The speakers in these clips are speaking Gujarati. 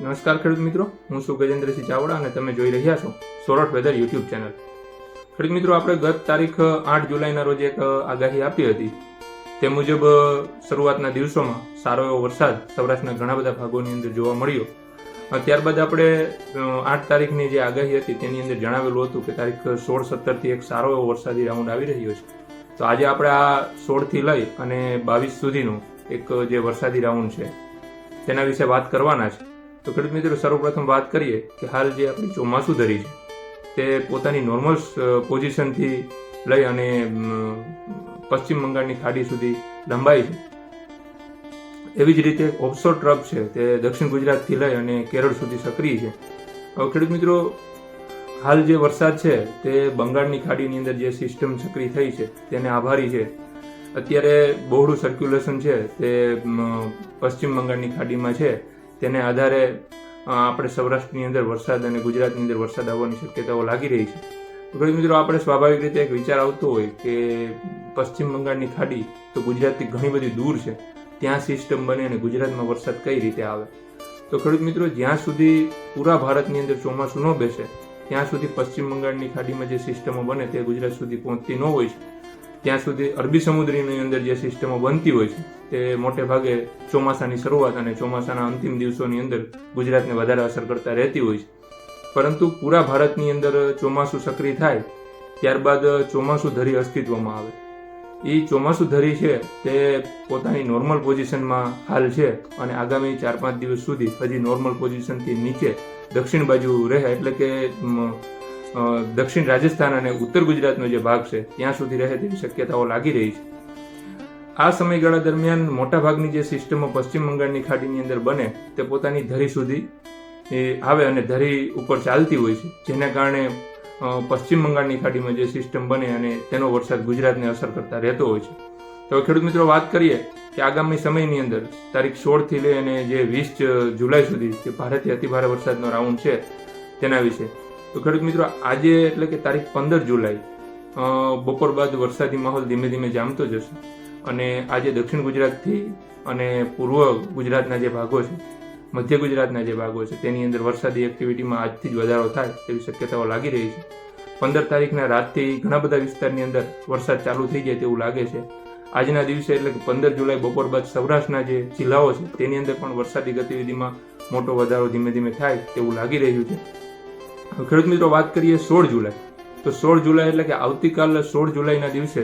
નમસ્કાર ખેડૂત મિત્રો, હું છું ગજેન્દ્રસિંહ ચાવડા અને તમે જોઈ રહ્યા છો સોરઠ વેધર યુટ્યુબ ચેનલ. ખેડૂત મિત્રો, આપણે ગત તારીખ આઠ જુલાઈના રોજ એક આગાહી આપી હતી. તે મુજબ શરૂઆતના દિવસોમાં સારો એવો વરસાદ સૌરાષ્ટ્રના ઘણા બધા ભાગોની અંદર જોવા મળ્યો. ત્યારબાદ આપણે આઠ તારીખની જે આગાહી હતી તેની અંદર જણાવેલું હતું કે તારીખ સોળ સત્તરથી એક સારો એવો વરસાદી રાઉન્ડ આવી રહ્યો છે. તો આજે આપણે આ સોળથી લઈ અને બાવીસ સુધીનું એક જે વરસાદી રાઉન્ડ છે, તેના વિશે વાત કરવાના છે. તો ખેડૂત મિત્રો, સર્વપ્રથમ વાત કરીએ કે હાલ જે આપણી ચોમાસું ધરી છે, તે પોતાની નોર્મલ પોઝિશનથી લઈ અને પશ્ચિમ બંગાળની ખાડી સુધી લંબાઈ છે. એવી જ રીતે ઓફશોર ટ્રક છે, તે દક્ષિણ ગુજરાતથી લઈ અને કેરળ સુધી સક્રિય છે. હવે ખેડૂત મિત્રો, હાલ જે વરસાદ છે, તે બંગાળની ખાડીની અંદર જે સિસ્ટમ સક્રિય થઈ છે, તેને આભારી છે. અત્યારે બહોળું સર્ક્યુલેશન છે, તે પશ્ચિમ બંગાળની ખાડીમાં છે. તેને આધારે આપણે સૌરાષ્ટ્રની અંદર વરસાદ અને ગુજરાતની અંદર વરસાદ આવવાની શક્યતાઓ લાગી રહી છે. તો મિત્રો, આપણે સ્વાભાવિક રીતે એક વિચાર આવતો હોય કે પશ્ચિમ બંગાળની ખાડી તો ગુજરાતથી ઘણી બધી દૂર છે. ત્યાં સિસ્ટમ બને અને ગુજરાતમાં વરસાદ કઈ રીતે આવે? તો ખેડૂત મિત્રો, જ્યાં સુધી પૂરા ભારતની અંદર ચોમાસું ન બેસે, ત્યાં સુધી પશ્ચિમ બંગાળની ખાડીમાં જે સિસ્ટમો બને તે ગુજરાત સુધી પહોંચતી ન હોય છે. ત્યાં સુધી અરબી સમુદ્રની અંદર જે સિસ્ટમો બનતી હોય છે, તે મોટે ભાગે ચોમાસાની શરૂઆત અને ચોમાસાના અંતિમ દિવસોની અંદર ગુજરાતને વધારે અસર કરતા રહેતી હોય છે. પરંતુ પૂરા ભારતની અંદર ચોમાસું સક્રિય થાય, ત્યારબાદ ચોમાસું ધરી અસ્તિત્વમાં આવે. એ ચોમાસું ધરી છે, તે પોતાની નોર્મલ પોઝિશનમાં હાલ છે અને આગામી ચાર પાંચ દિવસ સુધી હજી નોર્મલ પોઝિશનથી નીચે દક્ષિણ બાજુ રહે, એટલે કે દક્ષિણ રાજસ્થાન અને ઉત્તર ગુજરાતનો જે ભાગ છે, ત્યાં સુધી રહે તેવી શક્યતાઓ લાગી રહી છે. આ સમયગાળા દરમિયાન મોટાભાગની જે સિસ્ટમો પશ્ચિમ બંગાળની ખાડીની અંદર બને, તે પોતાની ધરી સુધી એ આવે અને ધરી ઉપર ચાલતી હોય છે. જેના કારણે પશ્ચિમ બંગાળની ખાડીમાં જે સિસ્ટમ બને અને તેનો વરસાદ ગુજરાતને અસર કરતા રહેતો હોય છે. તો ખેડૂત મિત્રો, વાત કરીએ કે આગામી સમયની અંદર, તારીખ સોળથી લઈ અને જે વીસ જુલાઈ સુધી જે ભારેથી અતિભારે વરસાદનો રાઉન્ડ છે, તેના વિશે. તો ખેડૂત મિત્રો, આજે એટલે કે તારીખ પંદર જુલાઈ બપોર બાદ વરસાદી માહોલ ધીમે ધીમે જામતો જશે અને આજે દક્ષિણ ગુજરાતથી અને પૂર્વ ગુજરાતના જે ભાગો છે, મધ્ય ગુજરાતના જે ભાગો છે, તેની અંદર વરસાદી એક્ટિવિટીમાં આજથી જ વધારો થાય તેવી શક્યતાઓ લાગી રહી છે. પંદર તારીખના રાતથી ઘણા બધા વિસ્તારની અંદર વરસાદ ચાલુ થઈ જાય તેવું લાગે છે. આજના દિવસે એટલે કે પંદર જુલાઈ બપોર બાદ સૌરાષ્ટ્રના જે જિલ્લાઓ છે, તેની અંદર પણ વરસાદી ગતિવિધિમાં મોટો વધારો ધીમે ધીમે થાય તેવું લાગી રહ્યું છે. ખેડૂત મિત્રો, વાત કરીએ સોળ જુલાઈ. તો સોળ જુલાઈ એટલે કે આવતીકાલ સોળ જુલાઈના દિવસે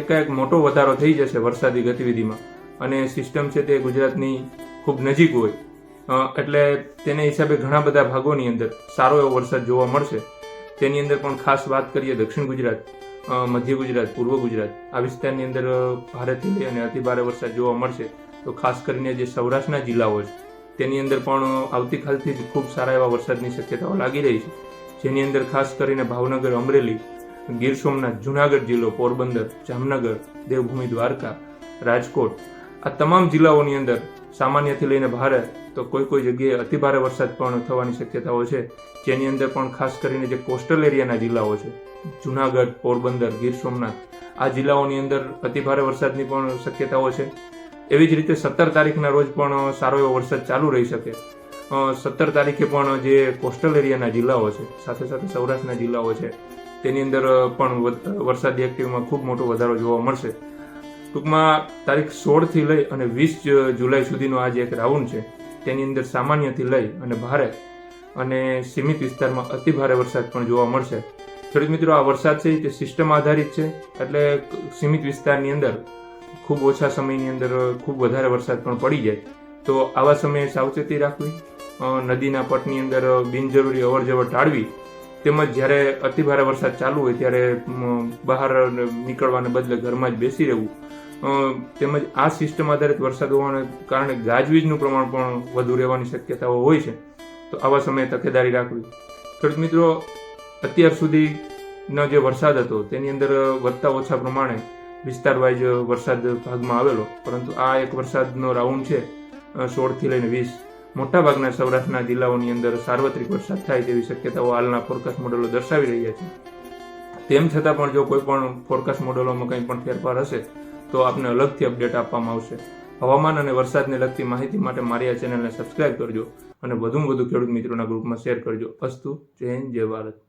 એકાએક મોટો વધારો થઈ જશે વરસાદી ગતિવિધિમાં. અને સિસ્ટમ છે તે ગુજરાતની ખૂબ નજીક હોય. એટલે તેને હિસાબે ઘણા બધા ભાગોની અંદર સારો એવો વરસાદ જોવા મળશે. તેની અંદર પણ ખાસ વાત કરીએ દક્ષિણ ગુજરાત મધ્ય ગુજરાત, પૂર્વ ગુજરાત. આ વિસ્તારની અંદર ભારેથી અને અતિભારે વરસાદ જોવા મળશે. તો ખાસ કરીને જે સૌરાષ્ટ્રના જિલ્લાઓ છે તેની અંદર પણ આવતીકાલથી જ ખૂબ સારા એવા વરસાદની શક્યતાઓ લાગી રહી છે. જેની અંદર ખાસ કરીને ભાવનગર, અમરેલી, ગીર સોમનાથ, જુનાગઢ જિલ્લો, પોરબંદર, જામનગર, દેવભૂમિ, દ્વારકા, રાજકોટ આ તમામ જિલ્લાઓની અંદર સામાન્યથી લઈને ભારે તો કોઈ કોઈ જગ્યાએ અતિભારે વરસાદ પણ થવાની શક્યતાઓ છે. જેની અંદર પણ ખાસ કરીને જે કોસ્ટલ એરિયાના જિલ્લાઓ છે, જુનાગઢ, પોરબંદર, ગીર સોમનાથ આ જિલ્લાઓની અંદર અતિભારે વરસાદની પણ શક્યતાઓ છે. એવી જ રીતે સત્તર તારીખના રોજ પણ સારો એવો વરસાદ ચાલુ રહી શકે. સત્તર તારીખે પણ જે કોસ્ટલ એરિયાના જિલ્લાઓ છે, સાથે સાથે સૌરાષ્ટ્રના જિલ્લાઓ છે, તેની અંદર પણ વરસાદી એક્ટિવમાં ખૂબ મોટો વધારો જોવા મળશે. ટૂંકમાં તારીખ સોળથી લઈ અને વીસ જુલાઈ સુધીનો આ જે એક રાઉન્ડ છે, તેની અંદર સામાન્યથી લઈ અને ભારે અને સીમિત વિસ્તારમાં અતિ ભારે વરસાદ પણ જોવા મળશે. ખેડૂત મિત્રો, આ વરસાદ છે તે સિસ્ટમ આધારિત છે, એટલે સીમિત વિસ્તારની અંદર ખૂબ ઓછા સમયની અંદર ખૂબ વધારે વરસાદ પણ પડી જાય. તો આવા સમયે સાવચેતી રાખવી નદીના પટની અંદર બિનજરૂરી અવરજવર ટાળવી, તેમજ જ્યારે અતિભારે વરસાદ ચાલુ હોય ત્યારે બહાર નીકળવાને બદલે ઘરમાં જ બેસી રહેવું. તેમજ આ સિસ્ટમ આધારિત વરસાદ હોવાને કારણે ગાજવીજનું પ્રમાણ પણ વધુ રહેવાની શક્યતાઓ હોય છે. તો આવા સમયે તકેદારી રાખવી. ખેડૂત મિત્રો, અત્યાર સુધીનો જે વરસાદ હતો, તેની અંદર વધતા ઓછા પ્રમાણે વિસ્તાર વાઇઝ વરસાદ ભાગમાં આવેલો, પરંતુ આ એક વરસાદનો રાઉન્ડ છે સોળથી લઈને વીસ. મોટાભાગના સૌરાષ્ટ્રના જિલ્લાઓની અંદર સાર્વત્રિક વરસાદ થાય તેવી શક્યતાઓ હાલના ફોરકાસ્ટ મોડેલો દર્શાવી રહ્યા છે. તેમ છતાં પણ જો કોઈ પણ ફોરકાસ્ટ મોડેલોમાં કંઈ પણ ફેરફાર હશે, તો આપને અલગથી અપડેટ આપવામાં આવશે. હવામાન અને વરસાદને લગતી માહિતી માટે મારી આ ચેનલને સબસ્ક્રાઇબ કરજો અને વધુમાં વધુ ખેડૂત મિત્રોના ગ્રુપમાં શેર કરજો. અસ્તુ, જય હિન્દ, જય ભારત.